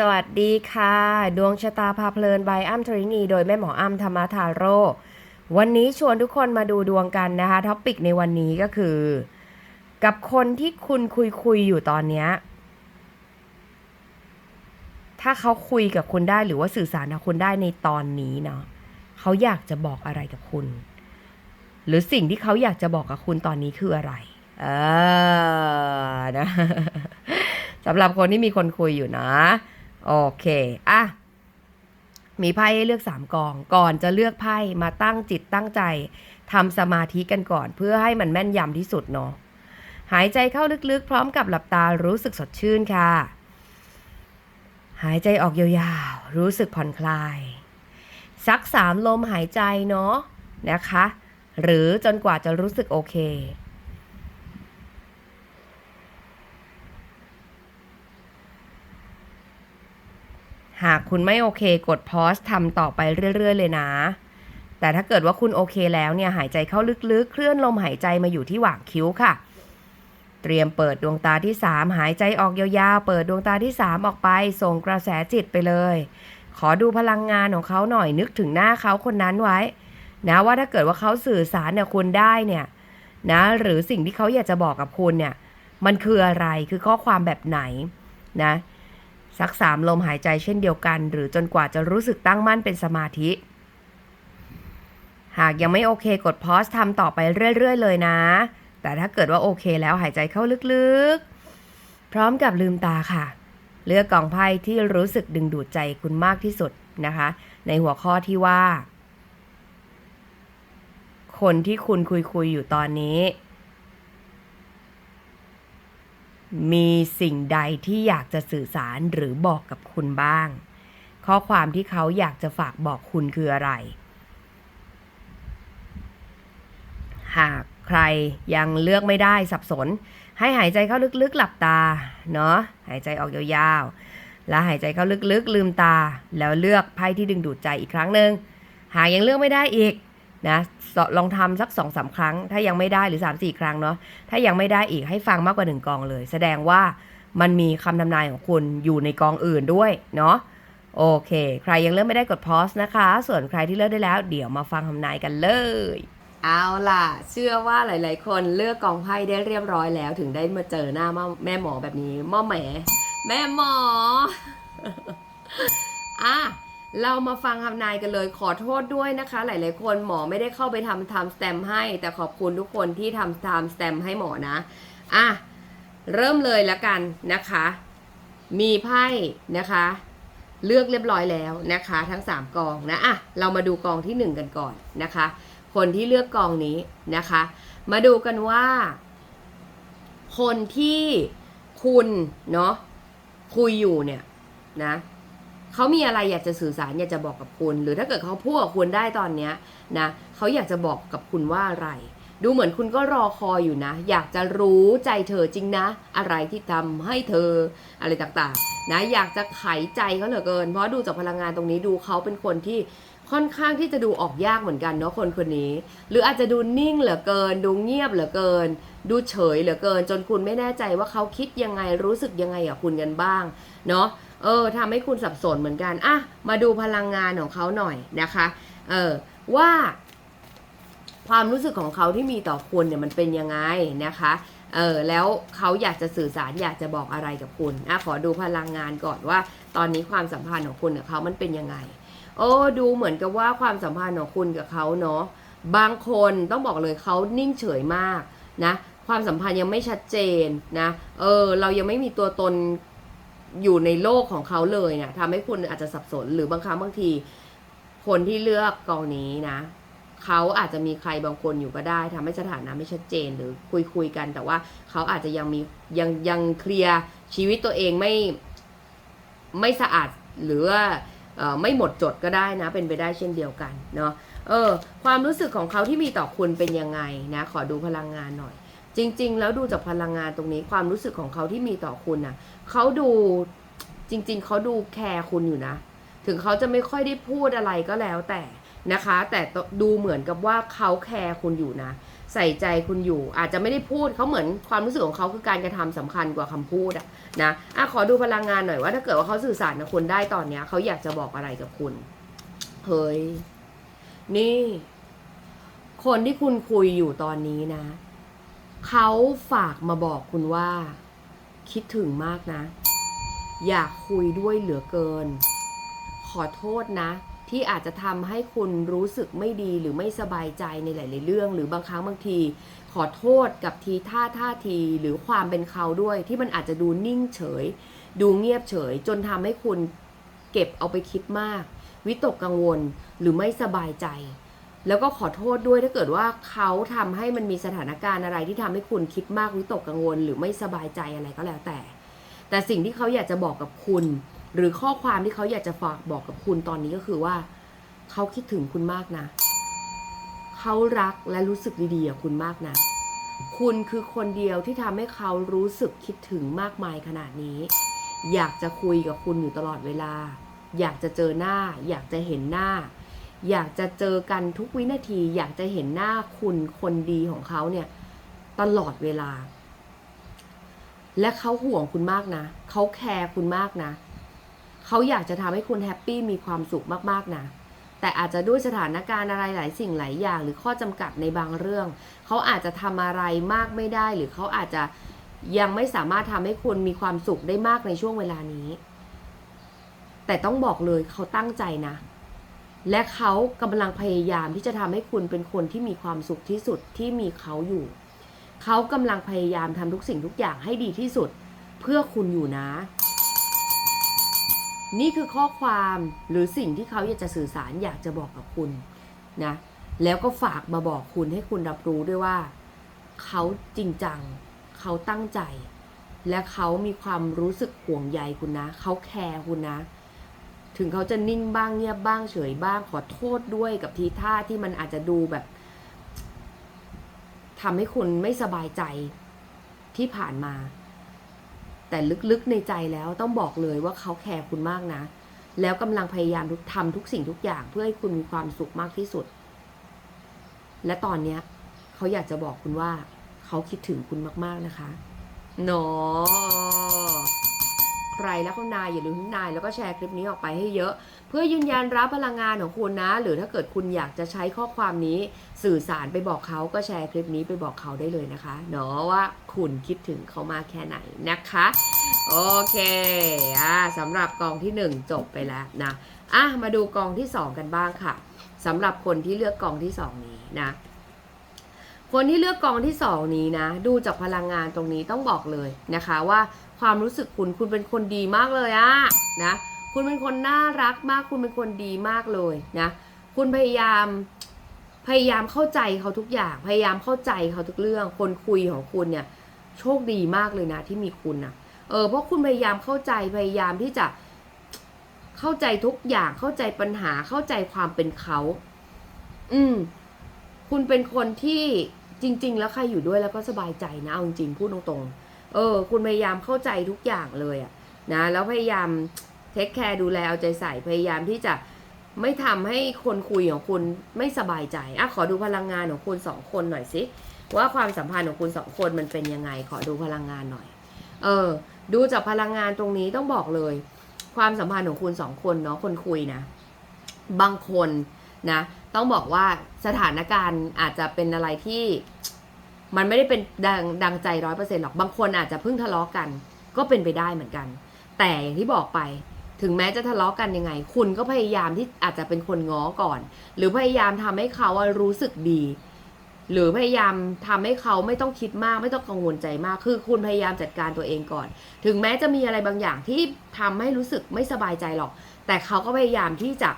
สวัสดีค่ะ ดวงชะตาพาเพลินใบอ้ำทรินี โดยแม่หมออ้ำธรรมทาโร่วันนี้ชวนทุกคนมาดูดวงกันนะคะท็อปิกในวันนี้ก็คือ กับคนที่คุณคุยคุยอยู่ตอนเนี้ยถ้าเขาคุยกับคุณได้หรือว่าสื่อสารกับคุณได้ในตอนนี้เนาะเขาอยากจะบอกอะไรกับคุณ หรือสิ่งที่เขาอยากจะบอกกับคุณตอนนี้คืออะไรเออนะสำหรับคนที่มีคนคุยอยู่นะ โอเคอะมีไพ่ให้เลือกสามกอง ก่อนจะเลือกไพ่มาตั้งจิตตั้งใจทำสมาธิกันก่อน เพื่อให้มันแม่นยำที่สุดเนาะหายใจเข้าลึกๆ พร้อมกับหลับตารู้สึกสดชื่นค่ะ หายใจออกยาวๆ รู้สึกผ่อนคลาย สักสามลมหายใจเนาะนะคะ หรือจนกว่าจะรู้สึกโอเค หากคุณไม่โอเคกดพอสทำต่อไปเรื่อย ๆ เลยนะ แต่ถ้าเกิดว่าคุณโอเคแล้วเนี่ยหายใจเข้าลึกๆ เคลื่อนลมหายใจมาอยู่ที่หว่างคิ้วค่ะ เตรียมเปิดดวงตาที่ 3 หายใจออกยาวๆ เปิดดวงตาที่ 3 ออกไป ส่งกระแสจิตไปเลย ขอดูพลังงานของเขาหน่อยนึกถึงหน้าเขาคนนั้นไว้ นะว่าถ้าเกิดว่าเขาสื่อสารเนี่ยคุณได้เนี่ยนะหรือสิ่งที่เขาอยากจะบอกกับคุณเนี่ยมันคืออะไรคือข้อความแบบไหนนะ สักสามลมหายใจเช่นเดียวกัน หรือจนกว่าจะรู้สึกตั้งมั่นเป็นสมาธิ หากยังไม่โอเคกดพอสทำต่อไปเรื่อย ๆ เลยนะ แต่ถ้าเกิดว่าโอเคแล้วหายใจเข้าลึกๆ พร้อมกับลืมตาค่ะ เลือกกล่องไพ่ที่รู้สึกดึงดูดใจคุณมากที่สุดนะคะ ในหัวข้อที่ว่า คนที่คุณคุยคุยอยู่ตอนนี้ มีสิ่งใดที่อยากจะสื่อสารหรือบอกกับคุณบ้าง ข้อความที่เขาอยากจะฝากบอกคุณคืออะไร หากใครยังเลือกไม่ได้สับสน ให้หายใจเข้าลึกๆหลับตา เนาะหายใจออกยาวๆ แล้วหายใจเข้าลึกๆลืมตา แล้วเลือกไพ่ที่ดึงดูดใจอีกครั้งหนึ่งหากยังเลือกไม่ได้อีก นะลองทำสักสองสาครั้ง ถ้ายังไม่ได้หรือ3ามสี่ครั้งเนาะถ้ายังไม่ได้อีกให้ฟังมากกว่าหนึ่งกองเลย แสดงว่ามันมีคำทำนายของคุณอยู่ในกองอื่นด้วยเนาะโอเค ใครยังเลือกไม่ได้กดพอสนะคะ ส่วนใครที่เลือกได้แล้ว เดี๋ยวมาฟังคำนายกันเลย เอาล่ะ เชื่อว่าหลาย ๆ คนเลือกกองไพ่ได้เรียบร้อยแล้ว ถึงได้มาเจอหน้าแม่หมอแบบนี้ม่อแหมแม่หมออะ เรามาฟังคำนายกันเลยขอโทษด้วยนะคะ หลาย ๆ คนหมอไม่ได้เข้าไปทำไทม์สแตมให้ แต่ขอบคุณทุกคนที่ทำไทม์สแตมให้หมอนะอะเริ่มเลยแล้วกันนะคะ มีไพ่นะคะ เลือกเรียบร้อยแล้วนะคะ ทั้ง 3 กองนะอะเรามาดูกองทีหนึ่1 กันก่อนนะคะ คนที่เลือกกองนี้นะคะ มาดูกันว่า คนที่คุณเนาะคุยอยู่เนี่ยนะ เขามีอะไรอยากจะสื่อสารอยากจะบอกกับคุณ หรือถ้าเกิดเขาพูดกับคุณได้ตอนเนี้ยนะเขาอยากจะบอกกับคุณว่าอะไร ดูเหมือนคุณก็รอคอยอยู่นะ อยากจะรู้ใจเธอจริงนะ อะไรที่ทำให้เธออะไรต่างๆนะอยากจะไขใจเขาเหลือเกิน เพราะดูจากพลังงานตรงนี้ดูเขาเป็นคนที่ค่อนข้างที่จะดูออกยากเหมือนกันเนาะคนคนนี้ หรืออาจจะดูนิ่งเหลือเกิน ดูเงียบเหลือเกิน ดูเฉยเหลือเกิน จนคุณไม่แน่ใจว่าเขาคิดยังไงรู้สึกยังไงกับคุณกันบ้าง เนาะ เออทำให้คุณสับสนเหมือนกันอะมาดูพลังงานของเขาหน่อยนะคะ เออว่า ความรู้สึกของเขาที่มีต่อคุณเนี่ยมันเป็นยังไงนะคะเออแล้วเขาอยากจะสื่อสารอยากจะบอกอะไรกับคุณอะขอดูพลังงานก่อนว่า ตอนนี้ความสัมพันธ์ของคุณกับเขามันเป็นยังไง โอ้ดูเหมือนกับว่าความสัมพันธ์ของคุณกับเขาเนาะบางคนต้องบอกเลยเขานิ่งเฉยมากนะ ความสัมพันธ์ยังไม่ชัดเจนนะ เออ เรายังไม่มีตัวตน อยู่ในโลกของเขาเลยเนี่ยทำให้คุณอาจจะสับสนหรือบางครั้งบางที คนที่เลือกกองนี้นะเขาอาจจะมีใครบางคนอยู่ก็ได้ทำให้สถานะไม่ชัดเจนหรือคุยคุยกัน แต่ว่าเขาอาจจะยังมียังยังเคลียร์ชีวิตตัวเองไม่ไม่สะอาดหรือว่าไม่หมดจดก็ได้นะ เป็นไปได้เช่นเดียวกันเนาะเออ ความรู้สึกของเขาที่มีต่อคุณเป็นยังไงนะ ขอดูพลังงานหน่อย จริง ๆ แล้วดูจากพลังงานตรงนี้ความรู้สึกของเขาที่มีต่อคุณนะ เขาดูจริง ๆ เขาดูแคร์คุณอยู่นะ ถึงเขาจะไม่ค่อยได้พูดอะไรก็แล้วแต่นะคะ แต่ดูเหมือนกับว่าเขาแคร์คุณอยู่นะ ใส่ใจคุณอยู่ อาจจะไม่ได้พูดเขาเหมือนความรู้สึกของเขาคือการกระทำสำคัญกว่าคำพูดอะนะอะขอดูพลังงานหน่อยว่า ถ้าเกิดว่าเขาสื่อสารกับคุณได้ตอนเนี้ยเขาอยากจะบอกอะไรกับคุณเฮ้ยนี่ คนที่คุณคุยอยู่ตอนนี้นะ เขาฝากมาบอกคุณว่า คิดถึงมากนะ อยากคุยด้วยเหลือเกิน ขอโทษนะ ที่อาจจะทำให้คุณรู้สึกไม่ดีหรือไม่สบายใจในหลาย ๆ เรื่อง หรือบางครั้งบางที ขอโทษกับทีท่าท่าทีหรือความเป็นเขาด้วย ที่มันอาจจะดูนิ่งเฉย ดูเงียบเฉย จนทำให้คุณเก็บเอาไปคิดมาก วิตกกังวลหรือไม่สบายใจ แล้วก็ขอโทษด้วยถ้าเกิดว่าเขาทำให้มันมีสถานการณ์อะไรที่ทำให้คุณคิดมากวิตกกังวล หรือไม่สบายใจอะไรก็แล้วแต่ แต่สิ่งที่เขาอยากจะบอกกับคุณ หรือข้อความที่เขาอยากจะฝากบอกกับคุณตอนนี้ก็คือว่า เขาคิดถึงคุณมากนะเขารักและรู้สึกดีๆกับคุณมากนะคุณคือคนเดียวที่ทำให้เขารู้สึกคิดถึงมากมายขนาดนี้ อยากจะคุยกับคุณอยู่ตลอดเวลา อยากจะเจอหน้า อยากจะเห็นหน้า อยากจะเจอกันทุกวินาที อยากจะเห็นหน้าคุณคนดีของเขาเนี่ยตลอดเวลา และเขาห่วงคุณมากนะ เขาแคร์คุณมากนะ เขาอยากจะทำให้คุณแฮปปี้มีความสุขมากๆนะแต่อาจจะด้วยสถานการณ์อะไรหลายสิ่งหลายอย่าง หรือข้อจำกัดในบางเรื่อง เขาอาจจะทำอะไรมากไม่ได้ หรือเขาอาจจะยังไม่สามารถทำให้คุณมีความสุขได้มากในช่วงเวลานี้ แต่ต้องบอกเลยเขาตั้งใจนะ และเขากำลังพยายามที่จะทำให้คุณเป็นคนที่มีความสุขที่สุดที่มีเขาอยู่ เขากำลังพยายามทำทุกสิ่งทุกอย่างให้ดีที่สุด เพื่อคุณอยู่นะ นี่คือข้อความหรือสิ่งที่เขาอยากจะสื่อสารอยากจะบอกกับคุณนะ แล้วก็ฝากมาบอกคุณให้คุณรับรู้ด้วยว่า เขาจริงจัง เขาตั้งใจ และเขามีความรู้สึกห่วงใยคุณนะ เขาแคร์คุณนะ ถึงเขาจะนิ่งบ้างเงียบบ้างเฉยบ้างขอโทษด้วยกับทีท่าที่มันอาจจะดูแบบทำให้คุณไม่สบายใจที่ผ่านมา แต่ลึกๆในใจแล้วต้องบอกเลยว่าเขาแคร์คุณมากนะ แล้วกำลังพยายามทุกทำทุกสิ่งทุกอย่างเพื่อให้คุณมีความสุขมากที่สุด และตอนเนี้ยเขาอยากจะบอกคุณว่า เขาคิดถึงคุณมากๆนะคะเนาะ ใครแล้วก็นายอย่าลืมทุกนายแล้วก็แชร์คลิปนี้ออกไปให้เยอะ เพื่อยืนยันรับพลังงานของคุณนะ หรือถ้าเกิดคุณอยากจะใช้ข้อความนี้สื่อสารไปบอกเขาก็แชร์คลิปนี้ไปบอกเขาได้เลยนะคะเนาะว่าคุณคิดถึงเขามากแค่ไหนนะคะโอเคอะสำหรับกองที่ 1 จบไปแล้วนะอะมาดูกองที่ 2 กันบ้างค่ะสำหรับคนที่เลือกกองที่ 2 นี้นะคนที่เลือกกองที่ 2 นี้นะ ดูจากพลังงานตรงนี้ต้องบอกเลยนะคะว่า ความรู้สึกคุณคุณเป็นคนดีมากเลยอะนะ คุณเป็นคนน่ารักมาก คุณเป็นคนดีมากเลยนะ คุณพยายามพยายามเข้าใจเขาทุกอย่าง พยายามเข้าใจเขาทุกเรื่อง คนคุยของคุณเนี่ย โชคดีมากเลยนะที่มีคุณนะเออเพราะคุณพยายามเข้าใจพยายามที่จะเข้าใจทุกอย่างเข้าใจปัญหาเข้าใจความเป็นเขา อืม คุณเป็นคนที่จริง ๆ แล้วใครอยู่ด้วยแล้วก็สบายใจนะเอาจริงๆพูดตรงๆ เออ คุณพยายามเข้าใจทุกอย่างเลยอะนะแล้วพยายามเทคแคร์ดูแลเอาใจใส่พยายามที่จะไม่ทำให้คนคุยของคุณไม่สบายใจอะขอดูพลังงานของคุณสองคนหน่อยสิว่าความสัมพันธ์ของคุณสองคนมันเป็นยังไง ขอดูพลังงานหน่อย เออ ดูจากพลังงานตรงนี้ต้องบอกเลย ความสัมพันธ์ของคุณสองคนเนาะคนคุยนะ บางคนนะ ต้องบอกว่าสถานการณ์อาจจะเป็นอะไรที่ มันไม่ได้เป็นดังดังใจร้อยเปอร์เซ็นต์หรอกบางคนอาจจะเพิ่งทะเลาะกัน ก็เป็นไปได้เหมือนกัน แต่อย่างที่บอกไปถึงแม้จะทะเลาะกันยังไง คุณก็พยายามที่อาจจะเป็นคนง้อก่อน หรือพยายามทำให้เขารู้สึกดี หรือพยายามทำให้เขาไม่ต้องคิดมาก ไม่ต้องกังวลใจมาก คือคุณพยายามจัดการตัวเองก่อน ถึงแม้จะมีอะไรบางอย่างที่ทำให้รู้สึกไม่สบายใจหรอก แต่เขาก็พยายามที่จะ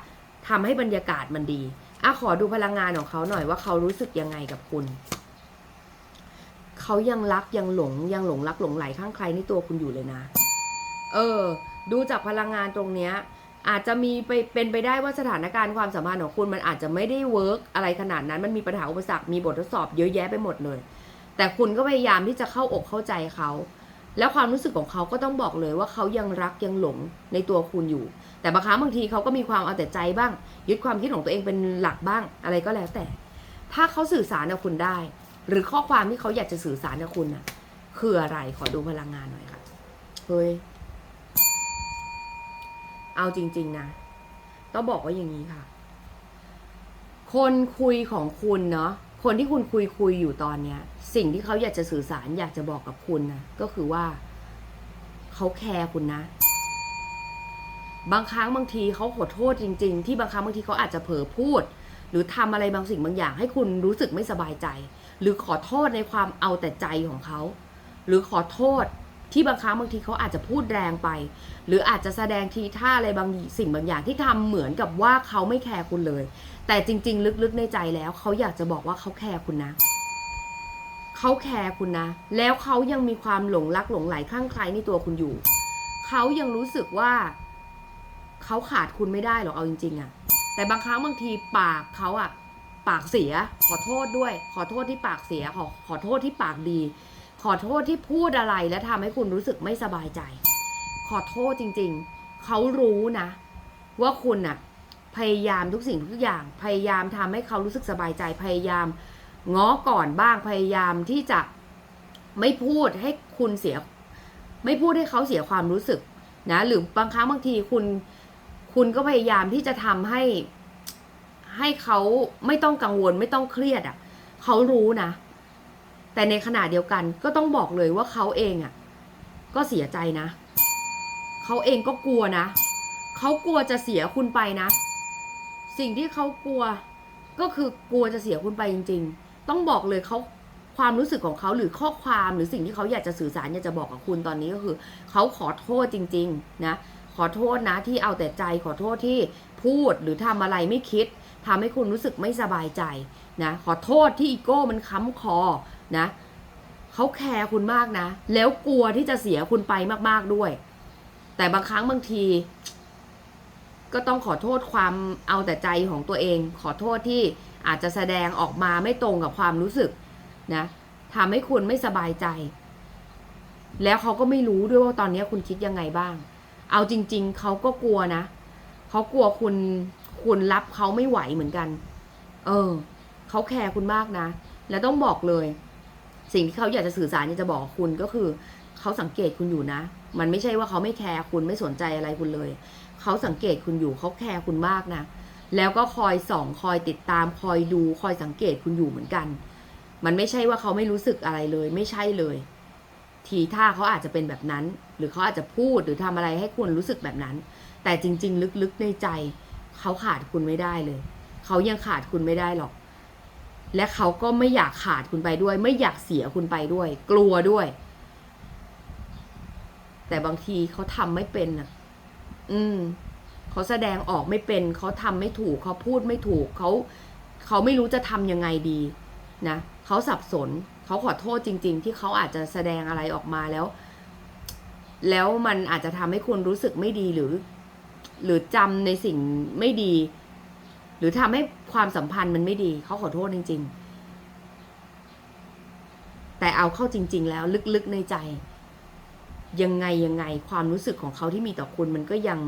ทำให้บรรยากาศมันดีอะขอดูพลังงานของเขาหน่อยว่าเขารู้สึกยังไงกับคุณ เขายังรักยังหลงยังหลงรักหลงไหลข้างใครในตัวคุณอยู่เลยนะ เออ ดูจากพลังงานตรงเนี้ยอาจจะมีไปเป็นไปได้ว่าสถานการณ์ความสัมพันธ์ของคุณมันอาจจะไม่ได้เวิร์กอะไรขนาดนั้น มันมีปัญหาอุปสรรคมีบททดสอบเยอะแยะไปหมดเลย แต่คุณก็พยายามที่จะเข้าอกเข้าใจเขา แล้วความรู้สึกของเขาก็ต้องบอกเลยว่าเขายังรักยังหลงในตัวคุณอยู่ แต่บางครั้งบางทีเขาก็มีความเอาแต่ใจบ้าง ยึดความคิดของตัวเองเป็นหลักบ้างอะไรก็แล้วแต่ ถ้าเขาสื่อสารกับคุณได้ หรือข้อความที่เขาอยากจะสื่อสารกับคุณน่ะคืออะไรขอดูพลังงานหน่อยค่ะ เฮ้ย เอาจริง ๆ นะ ต้องบอกว่าอย่างนี้ค่ะ คนคุยของคุณเนาะคนที่คุณคุยคุยอยู่ตอนเนี้ย สิ่งที่เขาอยากจะสื่อสารอยากจะบอกกับคุณนะก็คือว่า เขาแคร์คุณนะ บางครั้งบางทีเขาขอโทษจริง ๆ ที่บางครั้งบางทีเขาอาจจะเผลอพูด หรือทำอะไรบางสิ่งบางอย่าง ให้คุณรู้สึกไม่สบายใจ หรือขอโทษในความเอาแต่ใจของเขา หรือขอโทษที่บางครั้งบางทีเขาอาจจะพูดแรงไป หรืออาจจะแสดงทีท่าอะไรบางสิ่งบางอย่างที่ทำเหมือนกับว่าเขาไม่แคร์คุณเลย แต่จริง ๆ ลึกๆในใจแล้วเขาอยากจะบอกว่าเขาแคร์คุณนะเขาแคร์คุณนะ แล้วเขายังมีความหลงรักหลงไหลคลั่งไคล้ในตัวคุณอยู่ เขายังรู้สึกว่า เขาขาดคุณไม่ได้หรอกเอาจริง ๆอะแต่บางครั้งบางทีปากเขาอะ ปากเสีย ขอโทษด้วย ขอโทษที่ปากเสีย ขอขอโทษที่ปากดี ขอโทษที่พูดอะไรและทำให้คุณรู้สึกไม่สบายใจ ขอโทษจริง ๆ เขารู้นะ ว่าคุณอะพยายามทุกสิ่งทุกอย่าง พยายามทำให้เขารู้สึกสบายใจ พยายามง้อก่อนบ้าง พยายามที่จะไม่พูดให้คุณเสีย ไม่พูดให้เขาเสียความรู้สึกนะ หรือบางครั้งบางทีคุณ คุณก็พยายามที่จะทำให้ ให้เขาไม่ต้องกังวลไม่ต้องเครียดอะ่ะเขารู้นะ แต่ในขณะเดียวกันก็ต้องบอกเลยว่าเขาเองอะ่ะ ก็เสียใจนะ เขาเองก็กลัวนะ เขากลัวจะเสียคุณไปนะ สิ่งที่เขากลัวก็คือกลัวจะเสียคุณไปจริง ๆ ต้องบอกเลยเขาความรู้สึกของเขาหรือข้อความหรือสิ่งที่เขาอยากจะสื่อสารอยากจะบอกกับคุณตอนนี้ก็คือ เขาขอโทษจริง ๆ นะ ขอโทษนะที่เอาแต่ใจขอโทษที่พูดหรือทำอะไรไม่คิด ทำให้คุณรู้สึกไม่สบายใจนะขอโทษที่อีโก้มันค้ำคอนะเขาแคร์คุณมากนะ แล้วกลัวที่จะเสียคุณไปมากๆด้วย แต่บางครั้งบางที ก็ต้องขอโทษความเอาแต่ใจของตัวเอง ขอโทษที่อาจจะแสดงออกมาไม่ตรงกับความรู้สึกนะทำให้คุณไม่สบายใจ แล้วเขาก็ไม่รู้ด้วยว่าตอนนี้คุณคิดยังไงบ้าง เอาจริง ๆ เขาก็กลัวนะ เขากลัวคุณ คุณรับเขาไม่ไหวเหมือนกัน เออเขาแคร์คุณมากนะ แล้วต้องบอกเลย สิ่งที่เขาอยากจะสื่อสารอยากจะบอกคุณก็คือเขาสังเกตคุณอยู่นะ มันไม่ใช่ว่าเขาไม่แคร์คุณไม่สนใจอะไรคุณเลย เขาสังเกตคุณอยู่เขาแคร์คุณมากนะ แล้วก็คอยส่องคอยติดตาม คอยดูคอยสังเกตคุณอยู่เหมือนกัน มันไม่ใช่ว่าเขาไม่รู้สึกอะไรเลย ไม่ใช่เลย ทีท่าเขาอาจจะเป็นแบบนั้น หรือเขาอาจจะพูดหรือทำอะไรให้คุณรู้สึกแบบนั้น แต่จริง ๆ ลึกๆในใจ เขาขาดคุณไม่ได้เลย เขายังขาดคุณไม่ได้หรอก และเขาก็ไม่อยากขาดคุณไปด้วย ไม่อยากเสียคุณไปด้วย กลัวด้วย แต่บางทีเขาทำไม่เป็นอะ อืมเขาแสดงออกไม่เป็น เขาทำไม่ถูก เขาพูดไม่ถูก เขา เขาไม่รู้จะทำยังไงดี นะเขาสับสน เขาขอโทษจริง ๆ ที่เขาอาจจะแสดงอะไรออกมาแล้ว แล้วมันอาจจะทำให้คุณรู้สึกไม่ดีหรือ หรือจำในสิ่งไม่ดี หรือทำให้ความสัมพันธ์มันไม่ดี เขาขอโทษจริง ๆ แต่เอาเข้าจริง ๆ แล้วลึกๆในใจ ยังไงยังไงความรู้สึกของเขาที่มีต่อคุณมันก็ยัง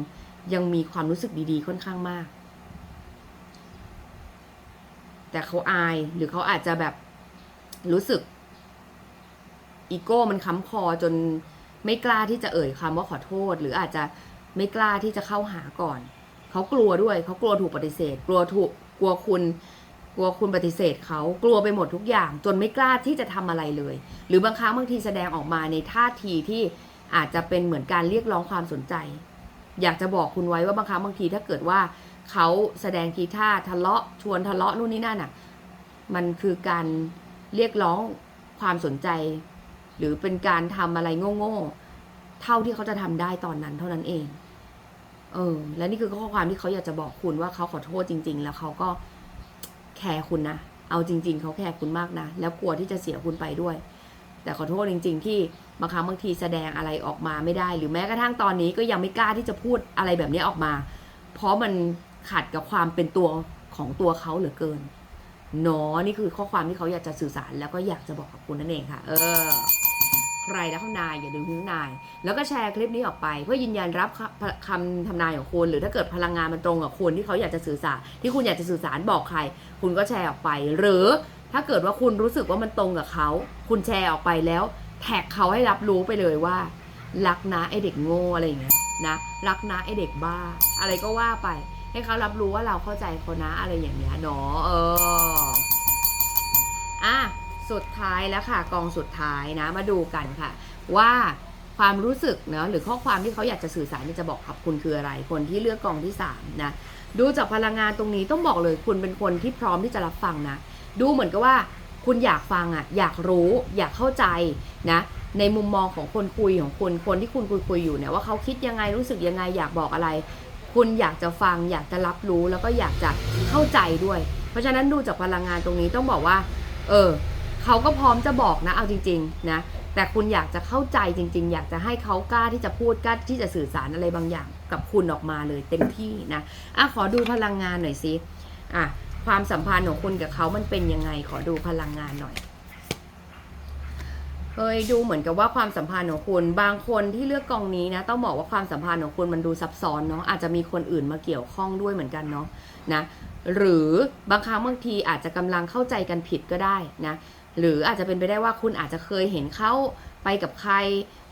ยังมีความรู้สึกดีๆ ค่อนข้างมาก แต่เขาอายหรือเขาอาจจะแบบรู้สึกอีโก้มันค้ำคอจนไม่กล้าที่จะเอ่ยคำว่าขอโทษ หรืออาจจะ ไม่กล้าที่จะเข้าหาก่อน เขากลัวด้วย เขากลัวถูกปฏิเสธ กลัวถูกกลัวคุณ กลัวคุณปฏิเสธเขากลัวไปหมดทุกอย่าง จนไม่กล้าที่จะทำอะไรเลย หรือบางครั้งบางทีแสดงออกมาในท่าทีที่อาจจะเป็นเหมือนการเรียกร้องความสนใจ อยากจะบอกคุณไว้ว่าบางครั้งบางทีถ้าเกิดว่าเขาแสดงทีท่าทะเลาะชวนทะเลาะนู่นนี่นั่นอะ มันคือการเรียกร้องความสนใจ หรือเป็นการทำอะไรโง่ๆ เท่าที่เขาจะทำได้ตอนนั้นเท่านั้นเอง เออ และนี่คือข้อความที่เขาอยากจะบอกคุณว่าเขาขอโทษจริง ๆ แล้วเขาก็แคร์คุณนะ เอาจริง ๆ เขาแคร์คุณมากนะ แล้วกลัวที่จะเสียคุณไปด้วย แต่ขอโทษจริง ๆ ที่บางครั้งบางทีแสดงอะไรออกมาไม่ได้ หรือแม้กระทั่งตอนนี้ก็ยังไม่กล้าที่จะพูดอะไรแบบนี้ออกมา เพราะมันขัดกับความเป็นตัวของตัวเขาเหลือเกินเนาะนี่คือข้อความที่เขาอยากจะสื่อสารแล้วก็อยากจะบอกกับคุณนั่นเองค่ะ เออ ใครแล้วทำนายอย่าลืมทำนาย แล้วก็แชร์คลิปนี้ออกไป เพื่อยืนยันรับคคำทำนายของคุณ หรือถ้าเกิดพลังงานมันตรงกับคุณที่เขาอยากจะสื่อสารที่คุณอยากจะสื่อสารบอกใคร คุณก็แชร์ออกไป หรือถ้าเกิดว่าคุณรู้สึกว่ามันตรงกับเขา คุณแชร์ออกไปแล้ว แท็กเขาให้รับรู้ไปเลยว่า รักนะไอเด็กโง่อะไรอย่างเงี้ยนะรักนะไอเด็กบ้า อะไรก็ว่าไป ให้เขารับรู้ว่าเราเข้าใจเขานะอะไรอย่างเงี้ยเนาะเอออะ สุดท้ายแล้วค่ะกองสุดท้ายนะมาดูกันค่ะ ว่าความรู้สึกเนาะหรือข้อความที่เขาอยากจะสื่อสารเนี่จะบอกกับคุณคืออะไร คนที่เลือกกองที่สามนะดูจากพลังงานตรงนี้ต้องบอกเลยคุณเป็นคนที่พร้อมที่จะรับฟังนะ ดูเหมือนกับว่าคุณอยากฟังอะอยากรู้อยากเข้าใจนะในมุมมองของคนคุยของคุณคนที่คุณคุยคุยอยู่เนี่ยว่าเขาคิดยังไงรู้สึกยังไงอยากบอกอะไร คุณอยากจะฟัง อยากจะรับรู้แล้วก็อยากจะเข้าใจด้วย เพราะฉะนั้นดูจากพลังงานตรงนี้ต้องบอกว่า เออ เขาก็พร้อมจะบอกนะเอาจริงๆนะแต่คุณอยากจะเข้าใจจริง ๆ อยากจะให้เขากล้าที่จะพูดกล้าที่จะสื่อสารอะไรบางอย่างกับคุณออกมาเลยเต็มที่นะอะขอดูพลังงานหน่อยสิอะความสัมพันธ์ของคุณกับเขามันเป็นยังไงขอดูพลังงานหน่อยเฮ้ยดูเหมือนกับว่าความสัมพันธ์ของคุณบางคนที่เลือกกองนี้นะต้องบอกว่าความสัมพันธ์ของคุณมันดูซับซ้อนเนาะอาจจะมีคนอื่นมาเกี่ยวข้องด้วยเหมือนกันเนาะนะหรือบางครั้งบางทีอาจจะกำลังเข้าใจกันผิดก็ได้นะ หรืออาจจะเป็นไปได้ว่าคุณอาจจะเคยเห็นเขาไปกับใคร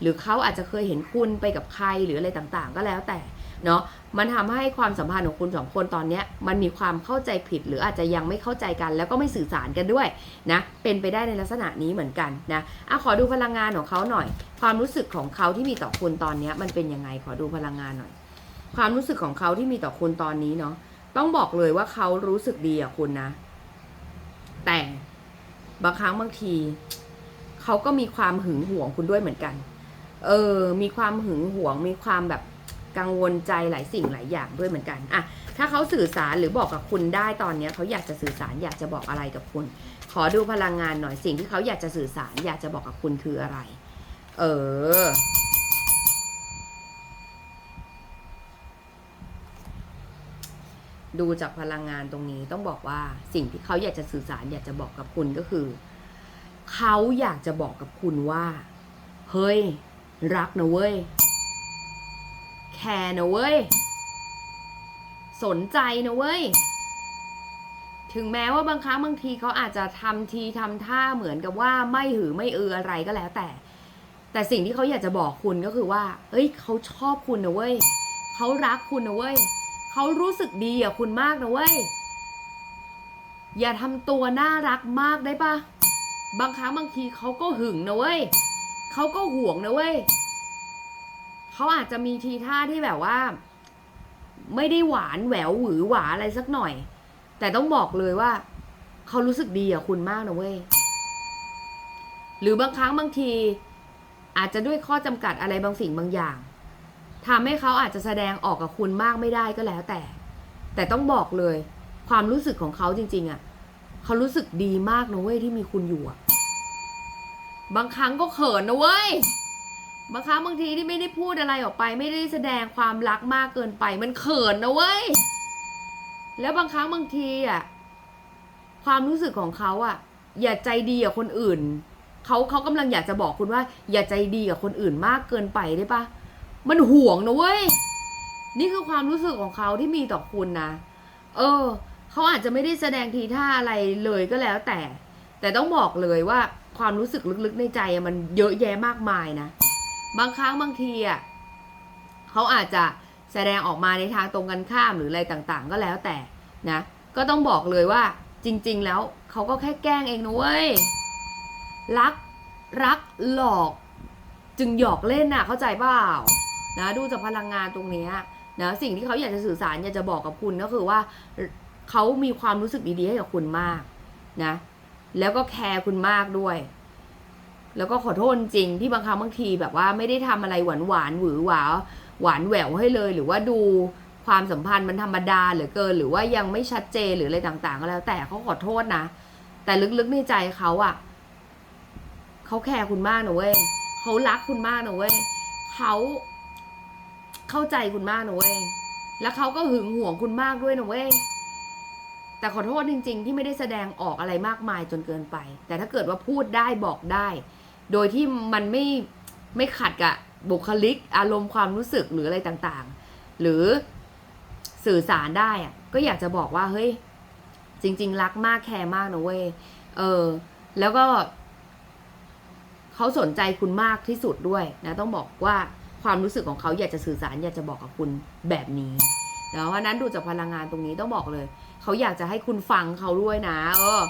หรือเขาอาจจะเคยเห็นคุณไปกับใครหรืออะไรต่างๆ ก็แล้วแต่เนาะมันทำให้ความสัมพันธ์ของคุณสองคนตอนเนี้มันมีความเข้าใจผิด หรืออาจจะยังไม่เข้าใจกัน แล้วก็ไม่สื่อสารกันด้วยนะเป็นไปได้ในลักษณะนี้เหมือนกันนะอะขอดูพลังงานของเขาหน่อย ความรู้สึกของเขาที่มีต่อคุณตอนเนี้มันเป็นยังไงขอดูพลังงานหน่อย ความรู้สึกของเขาที่มีต่อคุณตอนนี้เนาะต้องบอกเลยว่าเขารู้สึกดีกับคุณนะ แต่ บางครั้งบางทีเขาก็มีความหึงหวงคุณด้วยเหมือนกัน เออ มีความหึงหวง มีความแบบกังวลใจหลายสิ่งหลายอย่างด้วยเหมือนกันอะถ้าเขาสื่อสารหรือบอกกับคุณได้ตอนนี้เขาอยากจะสื่อสารอยากจะบอกอะไรกับคุณ ขอดูพลังงานหน่อยสิ่งที่เขาอยากจะสื่อสารอยากจะบอกกับคุณคืออะไร เออ ดูจากพลังงานตรงนี้ต้องบอกว่าสิ่งที่เขาอยากจะสื่อสารอยากจะบอกกับคุณก็คือ เขาอยากจะบอกกับคุณว่า เฮ้ย รักนะเว้ย แคร์นะเว้ย สนใจนะเว้ย ถึงแม้ว่าบางครั้งบางทีเขาอาจจะทำทีทำท่าเหมือนกับว่าไม่หือไม่เอืออะไรก็แล้วแต่ แต่สิ่งที่เขาอยากจะบอกคุณก็คือว่า เอ้ย เขาชอบคุณนะเว้ย เขารักคุณนะเว้ย เขารู้สึกดีกับคุณมากนะเว้ย อย่าทำตัวน่ารักมากได้ปะบางครั้งบางทีเขาก็หึงนะเว้ยเขาก็ห่วงนะเว้ยเขาอาจจะมีทีท่าที่แบบว่า ไม่ได้หวานแหววหวือหวาอะไรสักหน่อย แต่ต้องบอกเลยว่าเขารู้สึกดีกับคุณมากนะเว้ยหรือบางครั้งบางที อาจจะด้วยข้อจำกัดอะไรบางสิ่งบางอย่าง ทำให้เขาอาจจะแสดงออกกับคุณมากไม่ได้ก็แล้วแต่ แต่ต้องบอกเลย ความรู้สึกของเขาจริง ๆอะเขารู้สึกดีมากนะเว้ยที่มีคุณอยู่อะบางครั้งก็เขินนะเว้ยบางครั้งบางทีที่ไม่ได้พูดอะไรออกไป ไม่ได้แสดงความรักมากเกินไป มันเขินนะเว้ยแล้วบางครั้งบางทีอะความรู้สึกของเขาอะ อย่าใจดีกับคนอื่นเขาเขากำลังอยากจะบอกคุณว่า อย่าใจดีกับคนอื่นมากเกินไปได้ปะ มันห่วงนะเว้ย นี่คือความรู้สึกของเขาที่มีต่อคุณนะ เออ เขาอาจจะไม่ได้แสดงทีท่าอะไรเลยก็แล้วแต่ แต่ต้องบอกเลยว่าความรู้สึกลึกๆในใจมันเยอะแยะมากมายนะ บางครั้งบางทีอะเขาอาจจะแสดงออกมาในทางตรงกันข้ามหรืออะไรต่างๆ ก็แล้วแต่นะ ก็ต้องบอกเลยว่าจริง ๆ แล้วเขาก็แค่แกล้งเองนะเว้ยรักรักหลอก จึงหยอกเล่นน่ะเข้าใจเปล่า นะดูจากพลังงานตรงนี้นะสิ่งที่เขาอยากจะสื่อสารอยากจะบอกกับคุณก็คือว่าเขามีความรู้สึกดีๆให้กับคุณมากนะแล้วก็แคร์คุณมากด้วย แล้วก็ขอโทษจริงที่บางครั้งบางทีแบบว่าไม่ได้ทำอะไรหวานหวานหวือหวาหวานแหววให้เลย หรือว่าดูความสัมพันธ์มันธรรมดาเหลือเกิน หรือว่ายังไม่ชัดเจนหรืออะไรต่างๆ ก็แล้ว แต่เขาขอโทษนะ แต่ลึกๆในใจเขาอะเขาแคร์คุณมากนะเว้ยเขารักคุณมากนะเว้ยเขา เข้าใจคุณมากนะเว้ย แล้วเขาก็หึงหวงคุณมากด้วยนะเว้ย แต่ขอโทษจริง ๆ ที่ไม่ได้แสดงออกอะไรมากมายจนเกินไป แต่ถ้าเกิดว่าพูดได้บอกได้ โดยที่มันไม่ไม่ขัดกับบุคลิก อารมณ์ความรู้สึกหรืออะไรต่างๆ หรือสื่อสารได้อะก็อยากจะบอกว่าเฮ้ยจริง ๆ รักมากแคร์มากนะเว้ย เออ แล้วก็เขาสนใจคุณมากที่สุดด้วยนะ ต้องบอกว่า ความรู้สึกของเขาอยากจะสื่อสารอยากจะบอกกับคุณแบบนี้นะเพราะนั้นดูจากพลังงานตรงนี้ต้องบอกเลย เขาอยากจะให้คุณฟังเขาด้วยนะ เออ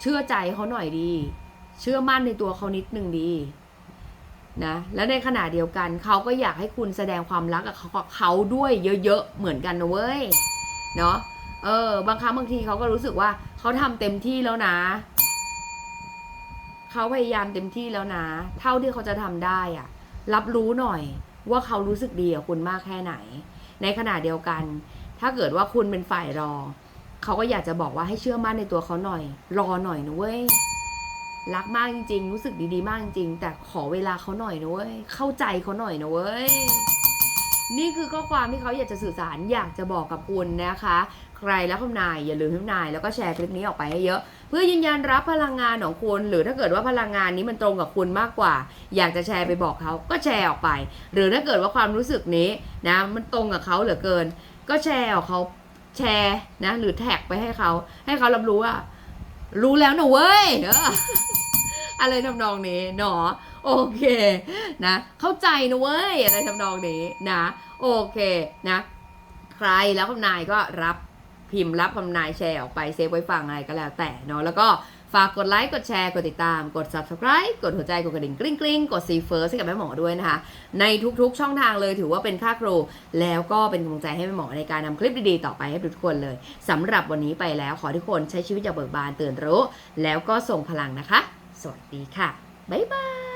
เชื่อใจเขาหน่อยดี เชื่อมั่นในตัวเขานิดนึงดีนะแล้วในขณะเดียวกันเขาก็อยากให้คุณแสดงความรักกับเขากับเขาด้วยเยอะๆเหมือนกันนะเว้ยเนาะเออบางครั้งบางทีเขาก็รู้สึกว่าเขาทำเต็มที่แล้วนะเขาพยายามเต็มที่แล้วนะ เท่าที่เขาจะทำได้อะ รับรู้หน่อยว่าเขารู้สึกดีกับคุณมากแค่ไหน ในขณะเดียวกัน ถ้าเกิดว่าคุณเป็นฝ่ายรอ เขาก็อยากจะบอกว่าให้เชื่อมั่นในตัวเขาหน่อย รอหน่อยนะเว้ยรักมากจริงๆ รู้สึกดีๆ มากจริงๆ แต่ขอเวลาเขาหน่อยนะเว้ย เข้าใจเขาหน่อยนะเว้ย นี่คือข้อความที่เขาอยากจะสื่อสารอยากจะบอกกับคุณนะคะ ใครแล้วคำนายอย่าลืมคำนายแล้วก็แชร์คลิปนี้ออกไปให้เยอะ เพื่อยืนยันรับพลังงานของคุณ หรือถ้าเกิดว่าพลังงานนี้มันตรงกับคุณมากกว่า อยากจะแชร์ไปบอกเขาก็แชร์ออกไป หรือถ้าเกิดว่าความรู้สึกนี้นะมันตรงกับเขาเหลือเกิน ก็แชร์ออกเขาแชร์นะหรือแท็กไปให้เขา ให้เขารับรู้ว่า รู้แล้วนะเว้ยออะไรทำนองนี้เนาะโอเคนะ เข้าใจนะเว้ยอะไรทำนองนี้นะ โอเคนะ ใครแล้วคำนายก็รับ พิมพ์รับคำนายแชร์ออกไปเซฟไว้ฟังอะไรก็แล้วแต่เนาะแล้วก็ฝากกดไลค์ กดแชร์ กดติดตาม กด subscribe กดหัวใจ กดกระดิ่งกริ๊งกริ๊งกดซีเฟิร์สให้กับแม่หมอด้วยนะคะ ในทุกๆช่องทางเลยถือว่าเป็นค่าครู แล้วก็เป็นกำลังใจให้แม่หมอในการนำคลิปดีๆ ต่อไปให้ทุกคนเลยสำหรับวันนี้ไปแล้วขอทุกคนใช้ชีวิตอย่างเบิกบานตื่นรู้ แล้วก็ส่งพลังนะคะ สวัสดีค่ะ บ๊ายบาย